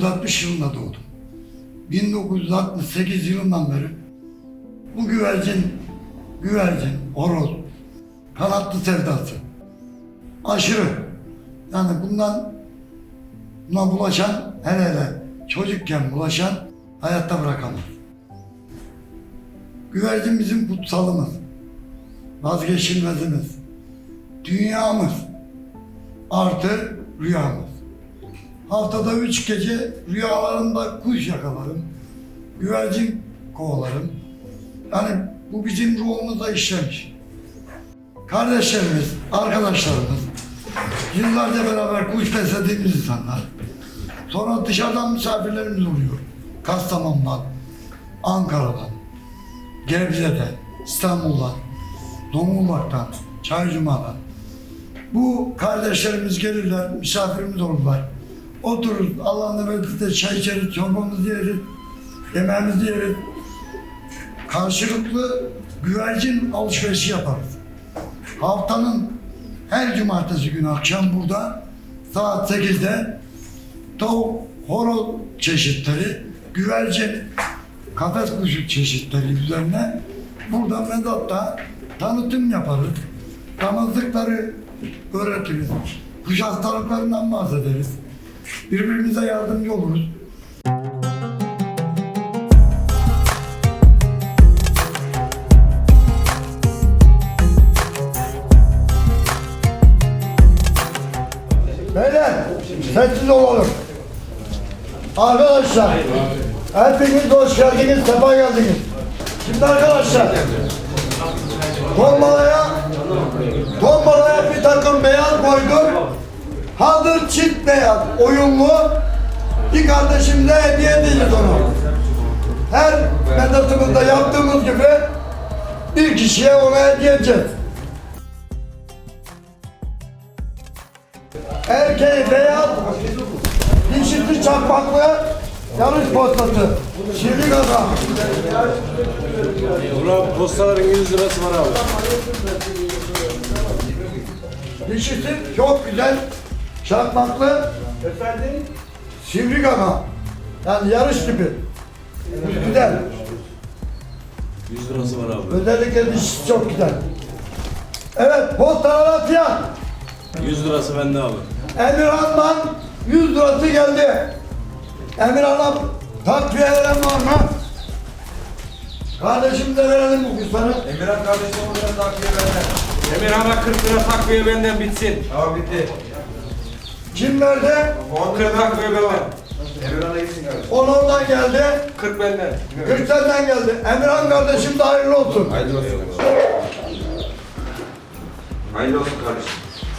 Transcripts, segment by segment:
1960 yılında doğdum. 1968 yılından beri bu güvercin, güvercin, horoz, kanatlı sevdası aşırı. Yani bundan buna bulaşan hele hele çocukken bulaşan hayatta bırakamaz. Güvercin bizim kutsalımız, vazgeçilmezimiz, dünyamız, artı rüyamız. Haftada üç gece rüyalarımda kuş yakalarım, güvercin kovalarım. Yani bu bizim ruhumuza işlemiş. Kardeşlerimiz, arkadaşlarımız, yıllarca beraber kuş beslediğimiz insanlar. Sonra dışarıdan misafirlerimiz oluyor. Kastamonu'dan, Ankara'dan, Gebze'den, İstanbul'dan, Zonguldak'tan, Çaycuma'dan. Bu kardeşlerimiz gelirler, misafirimiz olurlar. Otururuz, Allah'ın verdiyse çay içeriz, çorbamızı yeriz, yemeğimizi yeriz. Karşılıklı güvercin alışverişi yaparız. Haftanın her cumartesi günü akşam burada saat 8'de tavuk, horoz çeşitleri, güvercin, kafes kuşu çeşitleri üzerine burada mezatta tanıtım yaparız. Damızlıkları öğretiriz. Kuş hastalıklarından bahsederiz. Birbirimize yardımcı oluruz. Beyler, sessiz olalım. Arkadaşlar, hepiniz hoş geldiniz, sefa geldiniz. Şimdi arkadaşlar, tombalaya, tombalaya bir takım beyaz koydum. Hazır çift beyaz, oyunlu. Bir kardeşimize hediye edeceğiz onu. Her medatımızda yaptığımız gibi bir kişiye ona hediye edeceğiz. Erkeği beyaz, dişisi çakmaklı, yanlış postası. Şirin adam. Ulan postaların 100 lirası var abi. Dişisi çok güzel, çakmaklı. Efendim? Sivri kaka. Yani yarış tipi. Güzel. 100 lirası var abi. Özellikle dişisi çok güzel. Evet, postalara fiyat. 100 lirası bende abi. Emirhan'dan 100 lirası geldi. Emirhan'a takviye veren var mı? Kardeşimize verelim bu kuşları. Emirhan kardeşim o takviye benden. Emirhan'a 40 lira takviye benden bitsin. Tamam bitti. Kim verdi? 10 40 takviye benden. Emirhan'a gitsin kardeşim. 10 oradan geldi. 40 benden. 40 senden geldi. Emirhan kardeşim de hayırlı olsun. Hayırlı olsun kardeşim. Hayırlı olsun kardeşim.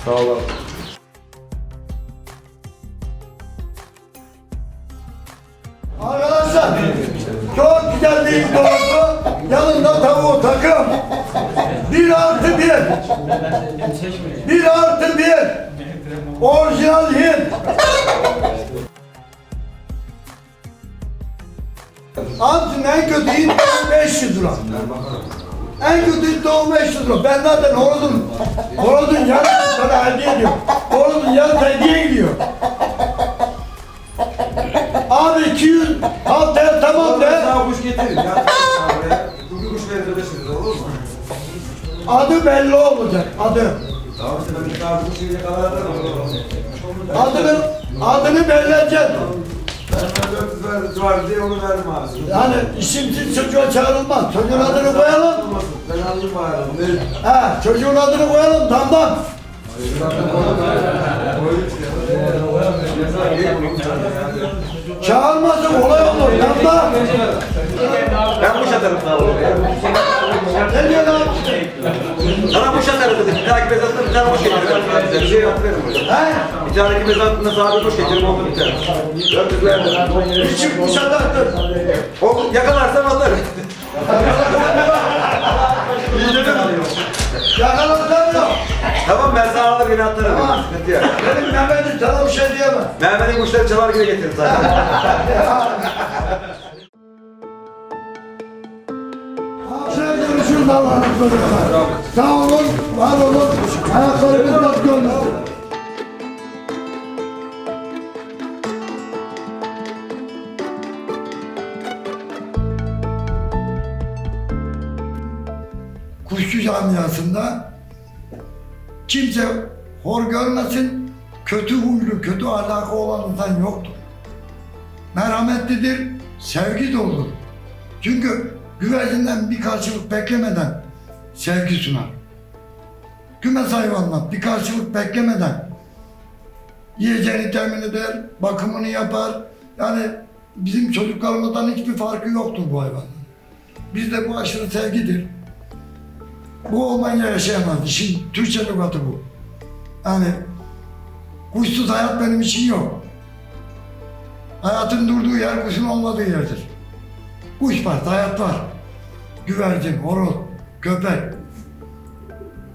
Sağ ol abi. Arkadaşlar çok güzel bir doğru. Yanında tavuğu takım. Bir artı bir. Bir artı bir. Orijinal Hint. Abicim en kötü Hint 500 lira. En kötü Hint 500 lira. Ben zaten horozun, horozun yarısı sana hediye ediyorum. Horozun yarısı hediye gidiyor. Abi 200 haftaya tamam de. Sana kuş getirin. Ya? Adı belli olacak. Adı. Adını adını belirleyeceğiz. Ben 400 verdim var diye onu verdim abi. Yani isimsiz çocuğa çağrılmaz. Çocuğun adını koyalım. Ben aldım bari. He, çocuğun adını koyalım tamam. Çağırmasın olay olur. Tamam. Ben kuş atarım sana oğlum ya. Ne diyor lan? Sana atarım dedim. Bir dahaki mezatında bir tane kuş getiririm. Bir şey yapıyorum. He? Bir dahaki mezatında sana bir kuş getiririm oldu bir tane. Verdim. Bir çıkmış adaktır. O yakalarsam atarım. Yakalansan yok. Tamam ben sana alır yine atarım. Tamam. Sıkıntı yok. Dedim Mehmet'im sana bir şey diyemem. Mehmet'in kuşları çalar gibi getirir zaten. Şöyle görüşürüz Sağ olun, var olun. Ayaklarımız nasıl gönderdi. kuşçu camiasında kimse hor görmesin, kötü huylu, kötü ahlakı olan insan yoktur. Merhametlidir, sevgi doludur. Çünkü güvercinden bir karşılık beklemeden sevgi sunar. Kümes hayvanla bir karşılık beklemeden yiyeceğini temin eder, bakımını yapar. Yani bizim çocuklarımızdan hiçbir farkı yoktur bu hayvanın. Bizde bu aşırı sevgidir. Bu olmayınca yaşayamaz. İşin Türkçe lügatı bu. Yani kuşsuz hayat benim için yok. Hayatın durduğu yer kuşun olmadığı yerdir. Kuş var, hayat var. Güvercin, horoz, köpek.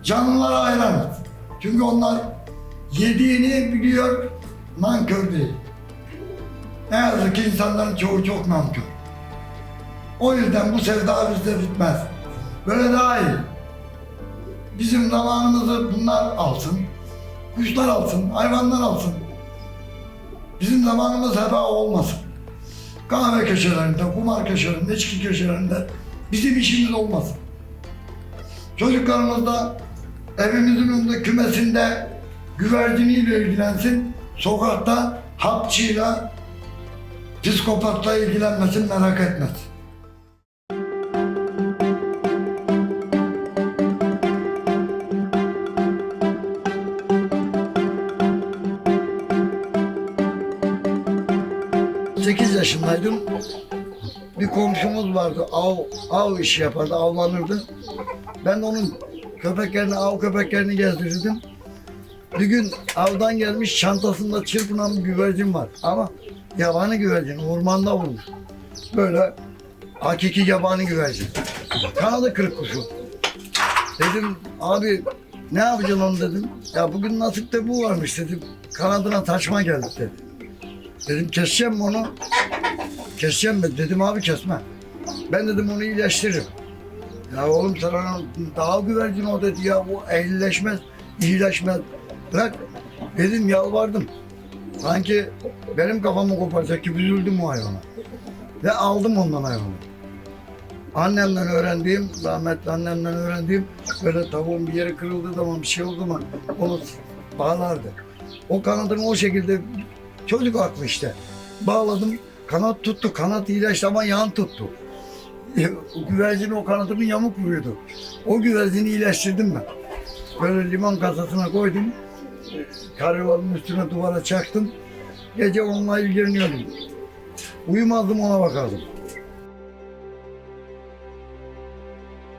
Canlılara hayranız. Çünkü onlar yediğini biliyor, nankör değil. Ne yazık ki insanların çoğu çok nankör. O yüzden bu sevda bizde bitmez. Böyle daha iyi. Bizim zamanımızı bunlar alsın. Kuşlar alsın, hayvanlar alsın. Bizim zamanımız heba olmasın. Kahve köşelerinde, kumar köşelerinde, içki köşelerinde bizim işimiz olmasın. Çocuklarımız da evimizin önünde kümesinde güverciniyle ilgilensin. Sokakta hapçıyla, psikopatla ilgilenmesin, merak etmesin. Bir komşumuz vardı. Av, av işi yapardı, avlanırdı. Ben onun köpeklerini, av köpeklerini gezdirirdim. Bir gün avdan gelmiş çantasında çırpınan bir güvercin var. Ama yabani güvercin, ormanda bulmuş. Böyle hakiki yabani güvercin. Kanadı kırık kuşu. Dedim abi ne yapacaksın onu dedim. Ya bugün nasipte bu varmış dedim. Kanadına taşma geldi dedi. Dedim keseceğim onu? Keseceğim mi? Dedim abi kesme. Ben dedim onu iyileştiririm. Ya oğlum sana daha güvercin o dedi ya bu ehlileşmez, iyileşmez. Bırak dedim yalvardım. Sanki benim kafamı koparacak gibi üzüldüm o hayvana. Ve aldım ondan hayvanı. Annemden öğrendiğim, rahmetli annemden öğrendiğim böyle tavuğun bir yeri kırıldığı zaman bir şey oldu mu onu bağlardı. O kanadını o şekilde çocuk aklı işte. Bağladım kanat tuttu kanat iyileşti ama yan tuttu. E, güvercin o kanadımın yamuk vuruyordu. O güvercini iyileştirdim ben. Böyle limon kasasına koydum. Karyolanın üstüne duvara çaktım. Gece onunla ilgileniyordum. Uyumazdım ona bakardım.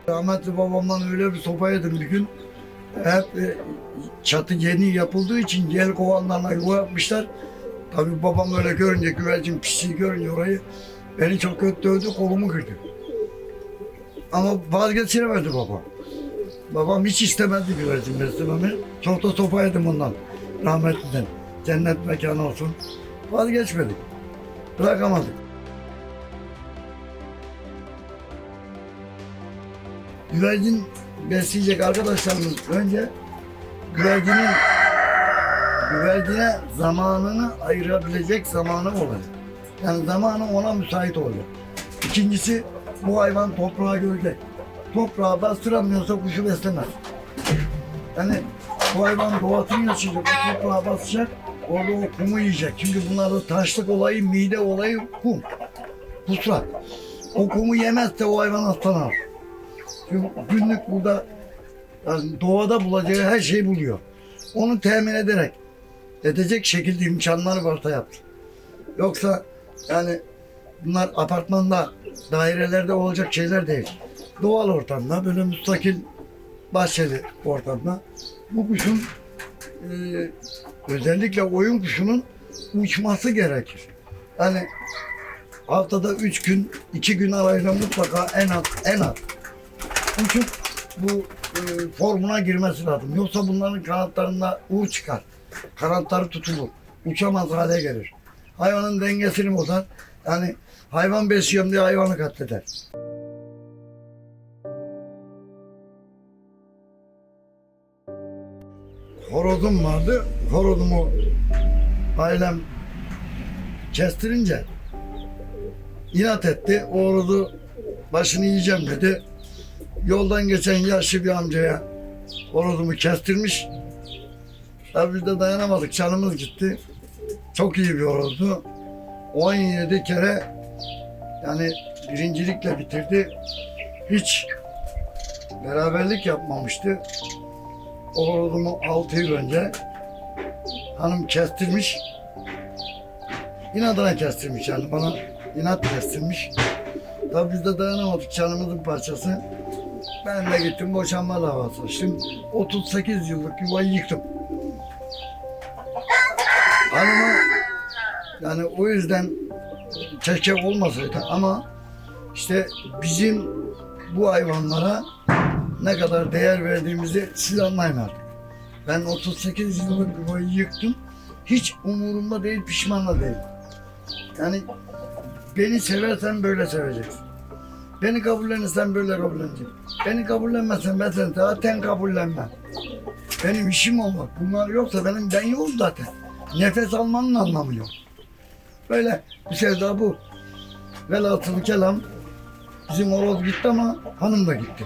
Rahmetli babamdan öyle bir sopa yedim bir gün. Hep e, çatı yeni yapıldığı için gel kovanlarla yuva yapmışlar. Tabii babam öyle görünce güvercin pisliği görünce orayı beni çok kötü dövdü kolumu kırdı. Ama vazgeçiremedi baba. Babam hiç istemezdi güvercin beslememi. Çok da sopa yedim ondan. Rahmetliden. Cennet mekanı olsun. Vazgeçmedik. Bırakamadık. Güvercin besleyecek arkadaşlarımız önce güvercinin güvercine zamanını ayırabilecek zamanı olacak. Yani zamanı ona müsait olacak. İkincisi bu hayvan toprağa görecek. Toprağa bastıramıyorsa kuşu beslemez. Yani bu hayvan doğasını yaşayacak, toprağa basacak, orada o kumu yiyecek. Çünkü bunlarda taşlık olayı, mide olayı kum. Pusrak. O kumu yemezse o hayvan hastalanır. Çünkü günlük burada yani doğada bulacağı her şeyi buluyor. Onu temin ederek edecek şekilde imkanları varsa yaptı. Yoksa yani bunlar apartmanda, dairelerde olacak şeyler değil. Doğal ortamda, böyle müstakil bahçeli ortamda bu kuşun e, özellikle oyun kuşunun uçması gerekir. Yani haftada üç gün, iki gün arayla mutlaka en az, en az uçup bu e, formuna girmesi lazım. Yoksa bunların kanatlarında uğur çıkar. Kanatları tutulur. Uçamaz hale gelir. Hayvanın dengesini bozar. Yani hayvan besliyorum diye hayvanı katleder. Horozum vardı. Horozumu ailem kestirince inat etti. O horozu başını yiyeceğim dedi. yoldan geçen yaşlı bir amcaya horozumu kestirmiş. Tabii biz de dayanamadık, canımız gitti. Çok iyi bir horozdu. 17 kere yani birincilikle bitirdi. Hiç beraberlik yapmamıştı. O horozumu 6 yıl önce hanım kestirmiş. İnadına kestirmiş yani bana inat kestirmiş. Tabii biz de dayanamadık canımızın parçası. Ben de gittim boşanma davası açtım. 38 yıllık yuvayı yıktım. Hanıma yani o yüzden keşke olmasaydı ama işte bizim bu hayvanlara ne kadar değer verdiğimizi siz anlayın artık. Ben 38 yıllık yuvayı yıktım. Hiç umurumda değil, pişman da değil. Yani beni seversen böyle seveceksin. Beni kabullenirsen böyle kabulleneceksin. Beni kabullenmezsen ben seni zaten kabullenmem. Benim işim olmak. Bunlar yoksa benim ben yok zaten. Nefes almanın anlamı yok. Böyle bir sevda bu. Velhasılı kelam bizim horoz gitti ama hanım da gitti.